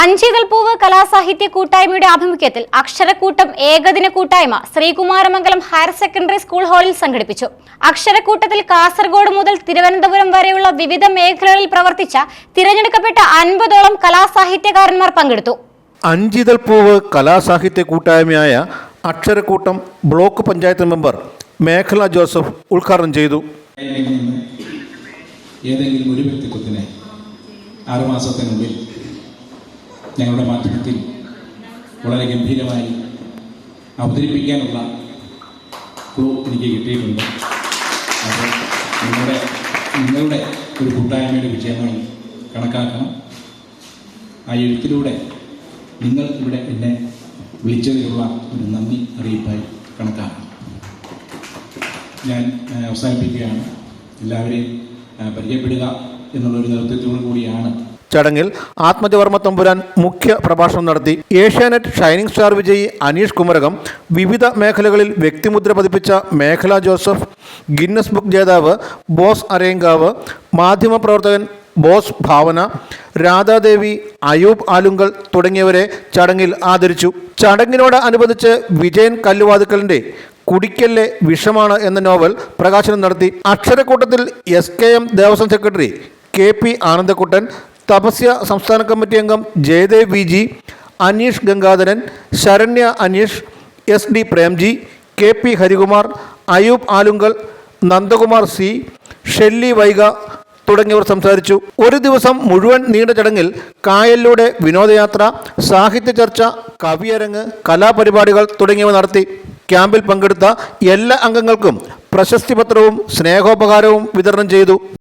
അഞ്ചിതൽപൂവ് കലാസാഹിത്യ കൂട്ടായ്മയുടെ ആഭിമുഖ്യത്തിൽ അക്ഷരക്കൂട്ടം ഏകദിന കൂട്ടായ്മ ശ്രീകുമാരമംഗലം ഹയർ സെക്കൻഡറി സ്കൂൾ ഹാളിൽ സംഘടിപ്പിച്ചു. അക്ഷരക്കൂട്ടത്തിൽ കാസർഗോഡ് മുതൽ തിരുവനന്തപുരം വരെയുള്ള വിവിധ മേഖലകളിൽ പ്രവർത്തിച്ച തിരഞ്ഞെടുക്കപ്പെട്ട അൻപതോളം കലാസാഹിത്യകാരന്മാർ പങ്കെടുത്തു. അഞ്ചിതൽ പൂവ് കലാസാഹിത്യ കൂട്ടായ്മയായ അക്ഷരക്കൂട്ടം ബ്ലോക്ക് പഞ്ചായത്ത് മെമ്പർ മേഖല ജോസഫ് ഉദ്ഘാടനം ചെയ്തു. ഏതെങ്കിലും ഒരു വ്യക്തിത്വത്തിനെ ആറുമാസത്തിനുള്ളിൽ ഞങ്ങളുടെ മാധ്യമത്തിൽ വളരെ ഗംഭീരമായി അവതരിപ്പിക്കാനുള്ള ക്ലൂ എനിക്ക് കിട്ടിയിട്ടുണ്ട്. അത് നിങ്ങളുടെ നിങ്ങളുടെ ഒരു കൂട്ടായ്മയുടെ വിജയമായി കണക്കാക്കണം. ആ എഴുത്തിലൂടെ നിങ്ങൾ ഇവിടെ എന്നെ വിളിച്ചതിലുള്ള ഒരു നന്ദി അറിയിപ്പായി കണക്കാക്കണം. ഞാൻ അവസാനിപ്പിക്കുകയാണ്. എല്ലാവരെയും പരിചയപ്പെടുക എന്നുള്ളൊരു നേതൃത്വത്തോടു കൂടിയാണ് ചടങ്ങിൽ ആത്മജവർമ്മ തമ്പുരാൻ മുഖ്യ പ്രഭാഷണം നടത്തി ഏഷ്യാനെറ്റ് ഷൈനിങ് സ്റ്റാർ വിജയി അനീഷ് കുമരകം വിവിധ മേഖലകളിൽ വ്യക്തിമുദ്ര പതിപ്പിച്ച മേഖല ജോസഫ് ഗിന്നസ് ബുക്ക് ജേതാവ് ബോസ് അരയങ്കാവ് മാധ്യമപ്രവർത്തകൻ ബോസ് ഭാവന രാധാദേവി അയൂബ് ആലുങ്കൽ തുടങ്ങിയവരെ ചടങ്ങിൽ ആദരിച്ചു. ചടങ്ങിനോട് അനുബന്ധിച്ച് വിജയൻ കല്ലുവാതുക്കലിന്റെ കുടിക്കല്ലെ വിഷമാണ് എന്ന നോവൽ പ്രകാശനം നടത്തി. അക്ഷരക്കൂട്ടത്തിൽ S K M Devaswom secretary K P Anandakuttan Thapasya സംസ്ഥാന കമ്മിറ്റി അംഗം Jayadev V G Aneesh Gangadharan Saranya Aneesh S D Premji K P Harikumar Ayoob Alunkal Nandakumar C Shelly Vaiga തുടങ്ങിയവർ സംസാരിച്ചു. ഒരു ദിവസം മുഴുവൻ നീണ്ട ചടങ്ങിൽ കായലിലൂടെ വിനോദയാത്ര സാഹിത്യ ചർച്ച കവിയരങ്ങ് കലാപരിപാടികൾ തുടങ്ങിയവ നടത്തി. ക്യാമ്പിൽ പങ്കെടുത്ത എല്ലാ അംഗങ്ങൾക്കും പ്രശസ്തി പത്രവും സ്നേഹോപകാരവും വിതരണം ചെയ്തു.